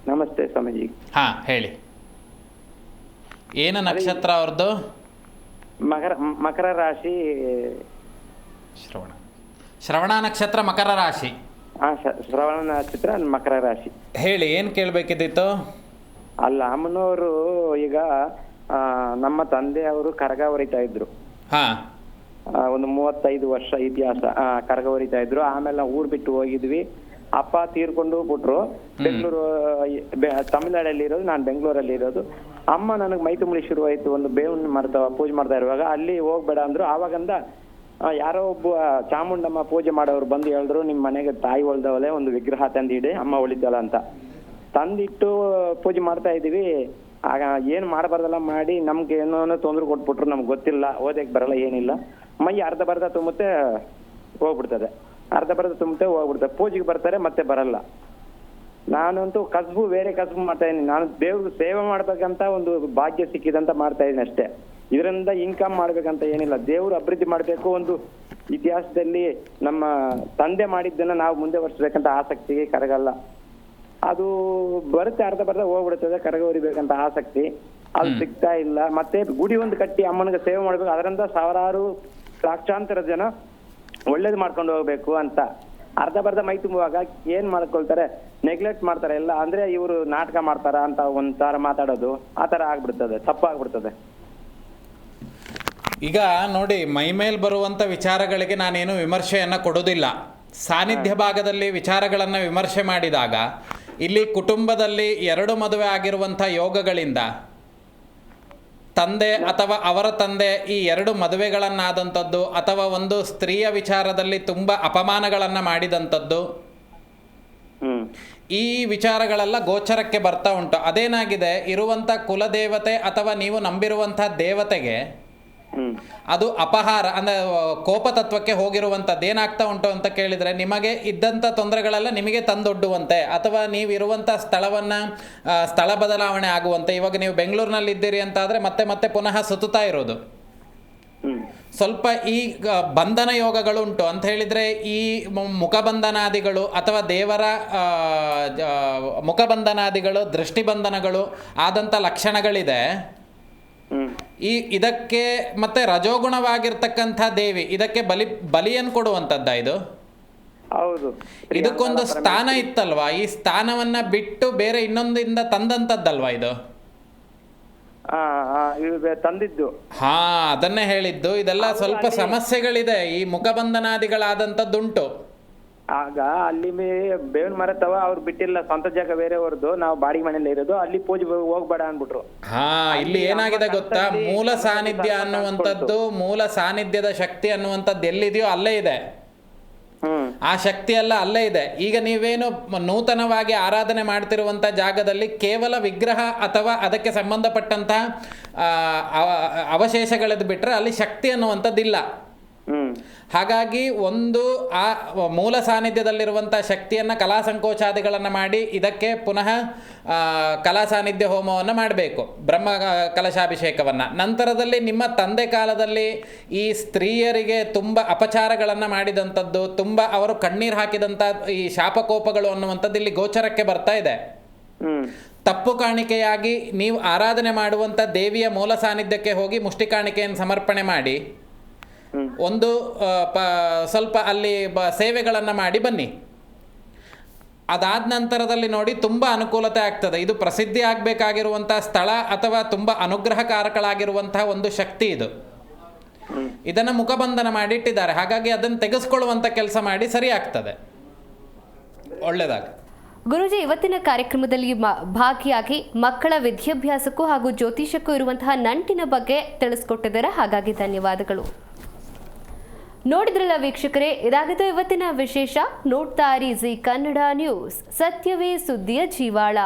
ನಮಸ್ತೆ ಸ್ವಾಮೀಜಿ. ಹಾ ಹೇಳಿ. ಏನು ನಕ್ಷತ್ರ ಅವ್ರದ್ದು ಮಕರ ಮಕರ ರಾಶಿ. ಶ್ರವಣ. ಶ್ರವಣ ನಕ್ಷತ್ರ ಮಕರ ರಾಶಿ. ಹಾ ಶ- ಶ್ರವಣ ನಕ್ಷತ್ರ ಮಕರ ರಾಶಿ. ಹೇಳಿ ಏನು ಕೇಳಬೇಕಿದ್ದಿತ್ತು? ಅಲ್ಲ ಅಮ್ಮನವರು ಈಗ ಆ, ನಮ್ಮ ತಂದೆಯವರು ಕರಗ ಹೊರಿತಾ ಇದ್ರು. ಹಾಂ. ಒಂದು ಮೂವತ್ತೈದು ವರ್ಷ ಇತಿಹಾಸ ಆ, ಕರಗ ಹೊರಿತಾ ಇದ್ರು. ಆಮೇಲೆ ನಾವು ಊರ್ ಬಿಟ್ಟು ಹೋಗಿದ್ವಿ. ಅಪ್ಪ ತೀರ್ಕೊಂಡು ಬಿಟ್ರು. ಬೆಂಗಳೂರು ತಮಿಳ್ನಾಡಲ್ಲಿ ಇರೋದು ನಾನು ಬೆಂಗಳೂರಲ್ಲಿ ಇರೋದು. ಅಮ್ಮ ನನಗೆ ಮೈ ತುಂಬಳಿ ಶುರು ಆಯ್ತು ಒಂದು ಬೇವಿನ ಮಾಡ್ತಾ ಪೂಜೆ ಮಾಡ್ತಾ ಇರುವಾಗ. ಅಲ್ಲಿ ಹೋಗ್ಬೇಡ ಅಂದ್ರು. ಆವಾಗಂದ ಯಾರೋ ಒಬ್ಬ ಚಾಮುಂಡಮ್ಮ ಪೂಜೆ ಮಾಡೋರು ಬಂದು ಹೇಳಿದ್ರು ನಿಮ್ಮ ಮನೆಗೆ ತಾಯಿ ಹೊಳ್ದವಳೆ ಒಂದು ವಿಗ್ರಹ ತಂದಿಡಿ ಅಮ್ಮ ಹೊಳಿದ್ದಾಳ ಅಂತ. ತಂದಿಟ್ಟು ಪೂಜೆ ಮಾಡ್ತಾ ಇದೀವಿ ಆಗ ಏನ್ ಮಾಡಬಾರ್ದಲ್ಲ ಮಾಡಿ ನಮ್ಗೆ ಏನೋ ತೊಂದ್ರೆ ಕೊಟ್ಬಿಟ್ರು ನಮ್ಗೆ ಗೊತ್ತಿಲ್ಲ. ಓದಕ್ ಬರಲ್ಲ ಏನಿಲ್ಲ. ಮೈ ಅರ್ಧ ಬರ್ಧ ತುಂಬುತ್ತೆ ಹೋಗ್ಬಿಡ್ತದೆ. ಅರ್ಧ ಬರ್ಧ ತುಂಬುತ್ತೆ ಹೋಗ್ಬಿಡ್ತದೆ. ಪೂಜೆಗೆ ಬರ್ತಾರೆ ಮತ್ತೆ ಬರಲ್ಲ. ನಾನಂತೂ ಕಸಬು ಬೇರೆ ಕಸಬು ಮಾಡ್ತಾ ಇದ್ದೀನಿ. ನಾನು ದೇವ್ರಿಗೆ ಸೇವೆ ಮಾಡ್ಬೇಕಂತ ಒಂದು ಭಾಗ್ಯ ಸಿಕ್ಕಿದಂತ ಮಾಡ್ತಾ ಇದ್ದೀನಿ ಅಷ್ಟೇ. ಇದರಿಂದ ಇನ್ಕಮ್ ಮಾಡ್ಬೇಕಂತ ಏನಿಲ್ಲ. ದೇವ್ರು ಅಭಿವೃದ್ಧಿ ಮಾಡಬೇಕು ಒಂದು ಇತಿಹಾಸದಲ್ಲಿ ನಮ್ಮ ತಂದೆ ಮಾಡಿದ್ದನ್ನ ನಾವು ಮುಂದೆ ವರ್ಷಬೇಕಂತ ಆಸಕ್ತಿಗೆ ಕರಗಲ್ಲ. ಅದು ಬರುತ್ತೆ ಅರ್ಧ ಬರ್ಧ ಹೋಗ್ಬಿಡ್ತದೆ ಕರಗ ಹೊರಿಬೇಕಂತ ಆಸಕ್ತಿ. ಅದು ಸಿಗ್ತಾ ಇಲ್ಲ. ಮತ್ತೆ ಗುಡಿ ಒಂದು ಕಟ್ಟಿ ಅಮ್ಮನಿಗೆ ಸೇವೆ ಮಾಡ್ಬೇಕು. ಅದರಿಂದ ಸಾವಿರಾರು ಲಕ್ಷಾಂತರ ಜನ ಒಳ್ಳೇದು ಮಾಡ್ಕೊಂಡು ಹೋಗ್ಬೇಕು ಅಂತ ಅರ್ಧ ಬರ್ಧ ಮೈ ತುಂಬುವಾಗ ಏನ್ ಮಾಡ್ಕೊಳ್ತಾರೆ? ನೆಗ್ಲೆಕ್ಟ್ ಮಾಡ್ತಾರೆ ಎಲ್ಲ. ಅಂದ್ರೆ ಇವರು ನಾಟಕ ಮಾಡ್ತಾರ ಅಂತ ಒಂಥರ ಮಾತಾಡೋದು. ಆ ತರ ಆಗ್ಬಿಡ್ತದೆ. ತಪ್ಪಾಗ್ಬಿಡ್ತದೆ. ಈಗ ನೋಡಿ ಮೈಮೇಲ್ ಬರುವಂಥ ವಿಚಾರಗಳಿಗೆ ನಾನೇನು ವಿಮರ್ಶೆಯನ್ನು ಕೊಡೋದಿಲ್ಲ. ಸಾನ್ನಿಧ್ಯ ಭಾಗದಲ್ಲಿ ವಿಚಾರಗಳನ್ನು ವಿಮರ್ಶೆ ಮಾಡಿದಾಗ ಇಲ್ಲಿ ಕುಟುಂಬದಲ್ಲಿ ಎರಡು ಮದುವೆ ಆಗಿರುವಂಥ ಯೋಗಗಳಿಂದ ತಂದೆ ಅಥವಾ ಅವರ ತಂದೆ ಈ ಎರಡು ಮದುವೆಗಳನ್ನಾದಂಥದ್ದು ಅಥವಾ ಒಂದು ಸ್ತ್ರೀಯ ವಿಚಾರದಲ್ಲಿ ತುಂಬ ಅಪಮಾನಗಳನ್ನು ಮಾಡಿದಂಥದ್ದು. ಈ ವಿಚಾರಗಳೆಲ್ಲ ಗೋಚರಕ್ಕೆ ಬರ್ತಾ ಉಂಟು. ಅದೇನಾಗಿದೆ ಇರುವಂಥ ಕುಲದೇವತೆ ಅಥವಾ ನೀವು ನಂಬಿರುವಂಥ ದೇವತೆಗೆ ಅದು ಅಪಹಾರ ಅಂದ್ರೆ ಕೋಪ ತತ್ವಕ್ಕೆ ಹೋಗಿರುವಂಥದ್ದು ಏನಾಗ್ತಾ ಉಂಟು ಅಂತ ಕೇಳಿದರೆ ನಿಮಗೆ ಇದ್ದಂಥ ತೊಂದರೆಗಳೆಲ್ಲ ನಿಮಗೆ ತಂದೊಡ್ಡುವಂತೆ ಅಥವಾ ನೀವು ಇರುವಂತ ಸ್ಥಳವನ್ನು ಸ್ಥಳ ಬದಲಾವಣೆ ಆಗುವಂತೆ ಇವಾಗ ನೀವು ಬೆಂಗಳೂರಿನಲ್ಲಿ ಇದ್ದೀರಿ ಅಂತ ಅಂತಾದರೆ ಮತ್ತೆ ಮತ್ತೆ ಪುನಃ ಸುತ್ತುತ್ತಾ ಇರೋದು. ಸ್ವಲ್ಪ ಈ ಬಂಧನ ಯೋಗಗಳು ಉಂಟು ಅಂತ ಹೇಳಿದರೆ ಈ ಮುಖಬಂಧನಾದಿಗಳು ಅಥವಾ ದೇವರ ಮುಖಬಂಧನಾದಿಗಳು ದೃಷ್ಟಿಬಂಧನಗಳು ಆದಂಥ ಲಕ್ಷಣಗಳಿದೆ. ಈ ಇದಕ್ಕೆ ಮತ್ತೆ ರಜೋಗುಣವಾಗಿರ್ತಕ್ಕಂಥ ದೇವಿ ಇದಕ್ಕೆ ಬಲಿ ಬಲಿಯನ್ನು ಕೊಡುವಂಥದ್ದ ಇದು? ಹೌದು. ಇದಕ್ಕೊಂದು ಸ್ಥಾನ ಇತ್ತಲ್ವಾ? ಈ ಸ್ಥಾನವನ್ನ ಬಿಟ್ಟು ಬೇರೆ ಇನ್ನೊಂದಿಂದ ತಂದಂತದ್ದಲ್ವಾ ಇದು? ತಂದಿದ್ದು. ಹಾ ಅದನ್ನೇ ಹೇಳಿದ್ದು. ಇದೆಲ್ಲ ಸ್ವಲ್ಪ ಸಮಸ್ಯೆಗಳಿದೆ. ಈ ಮುಖಬಂಧನಾದಿಗಳಾದಂಥದ್ದುಂಟು. ಆಗ ಅಲ್ಲಿ ಬೇವಿನ ಮರ ತವ ಅವ್ರು ಬಿಟ್ಟಿಲ್ಲ ಸ್ವಂತ ಜಾಗ ಬೇರೆಯವ್ರದ್ದು ನಾವು ಬಾಡಿಗೆ ಮನೇಲಿ ಇರೋದು ಅಲ್ಲಿ ಪೂಜೆ ಹೋಗ್ಬೇಡ ಅಂದ್ಬಿಟ್ರು. ಹಾ ಇಲ್ಲಿ ಏನಾಗಿದೆ ಗೊತ್ತಾ? ಮೂಲ ಸಾನ್ನಿಧ್ಯ ಅನ್ನುವಂಥದ್ದು ಮೂಲ ಸಾನ್ನಿಧ್ಯದ ಶಕ್ತಿ ಅನ್ನುವಂಥದ್ದು ಎಲ್ಲಿದೆಯೋ ಅಲ್ಲೇ ಇದೆ. ಆ ಶಕ್ತಿ ಎಲ್ಲ ಅಲ್ಲೇ ಇದೆ. ಈಗ ನೀವೇನು ನೂತನವಾಗಿ ಆರಾಧನೆ ಮಾಡ್ತಿರುವಂಥ ಜಾಗದಲ್ಲಿ ಕೇವಲ ವಿಗ್ರಹ ಅಥವಾ ಅದಕ್ಕೆ ಸಂಬಂಧಪಟ್ಟಂತಹ ಅವಶೇಷಗಳದ್ದು ಬಿಟ್ಟರೆ ಅಲ್ಲಿ ಶಕ್ತಿ ಅನ್ನುವಂಥದ್ದಿಲ್ಲ. ಹಾಗಾಗಿ ಒಂದು ಆ ಮೂಲ ಸಾನ್ನಿಧ್ಯದಲ್ಲಿರುವಂಥ ಶಕ್ತಿಯನ್ನು ಕಲಾ ಸಂಕೋಚಾದಿಗಳನ್ನು ಮಾಡಿ ಇದಕ್ಕೆ ಪುನಃ ಆ, ಕಲಾ ಸಾನ್ನಿಧ್ಯ ಹೋಮವನ್ನು ಮಾಡಬೇಕು ಬ್ರಹ್ಮ ಕಲಶಾಭಿಷೇಕವನ್ನ. ನಂತರದಲ್ಲಿ ನಿಮ್ಮ ತಂದೆ ಕಾಲದಲ್ಲಿ ಈ ಸ್ತ್ರೀಯರಿಗೆ ತುಂಬ ಅಪಚಾರಗಳನ್ನು ಮಾಡಿದಂಥದ್ದು ತುಂಬ ಅವರು ಕಣ್ಣೀರು ಹಾಕಿದಂಥ ಈ ಶಾಪಕೋಪಗಳು ಅನ್ನುವಂಥದ್ದು ಇಲ್ಲಿ ಗೋಚರಕ್ಕೆ ಬರ್ತಾ ಇದೆ. ತಪ್ಪು ಕಾಣಿಕೆಯಾಗಿ ನೀವು ಆರಾಧನೆ ಮಾಡುವಂಥ ದೇವಿಯ ಮೂಲ ಸಾನ್ನಿಧ್ಯಕ್ಕೆ ಹೋಗಿ ಮುಷ್ಟಿ ಕಾಣಿಕೆಯನ್ನು ಸಮರ್ಪಣೆ ಮಾಡಿ. ಒಂದು ಪ ಸ್ವಲ್ಪ ಅಲ್ಲಿ ಬ ಸೇವೆಗಳನ್ನು ಮಾಡಿ ಬನ್ನಿ. ಅದಾದ ನಂತರದಲ್ಲಿ ನೋಡಿ ತುಂಬ ಅನುಕೂಲತೆ ಆಗ್ತದೆ. ಇದು ಪ್ರಸಿದ್ಧಿ ಆಗಬೇಕಾಗಿರುವಂಥ ಸ್ಥಳ ಅಥವಾ ತುಂಬ ಅನುಗ್ರಹಕಾರಕಳಾಗಿರುವಂತಹ ಒಂದು ಶಕ್ತಿ ಇದು. ಇದನ್ನು ಮುಖಬಂಧನ ಮಾಡಿಟ್ಟಿದ್ದಾರೆ. ಹಾಗಾಗಿ ಅದನ್ನು ತೆಗೆಸ್ಕೊಳ್ಳುವಂಥ ಕೆಲಸ ಮಾಡಿ ಸರಿ ಆಗ್ತದೆ. ಒಳ್ಳೆಯದಾಗ ಗುರುಜಿ ಇವತ್ತಿನ ಕಾರ್ಯಕ್ರಮದಲ್ಲಿ ಭಾಗಿಯಾಗಿ ಮಕ್ಕಳ ವಿದ್ಯಾಭ್ಯಾಸಕ್ಕೂ ಹಾಗೂ ಜ್ಯೋತಿಷಕ್ಕೂ ಇರುವಂತಹ ನಂಟಿನ ಬಗ್ಗೆ ತಿಳಿಸ್ಕೊಟ್ಟಿದ್ದಾರೆ? ಹಾಗಾಗಿ ಧನ್ಯವಾದಗಳು. ನೋಡಿದ್ರಲ್ಲ ವೀಕ್ಷಕರೇ ಇದಾಗಿದ್ದು ಇವತ್ತಿನ ವಿಶೇಷ ನೋಡ್ತಾ ಜಿ ಕನ್ನಡ ನ್ಯೂಸ್. ಸತ್ಯವೇ ಸುದ್ದಿಯ ಜೀವಾಳ.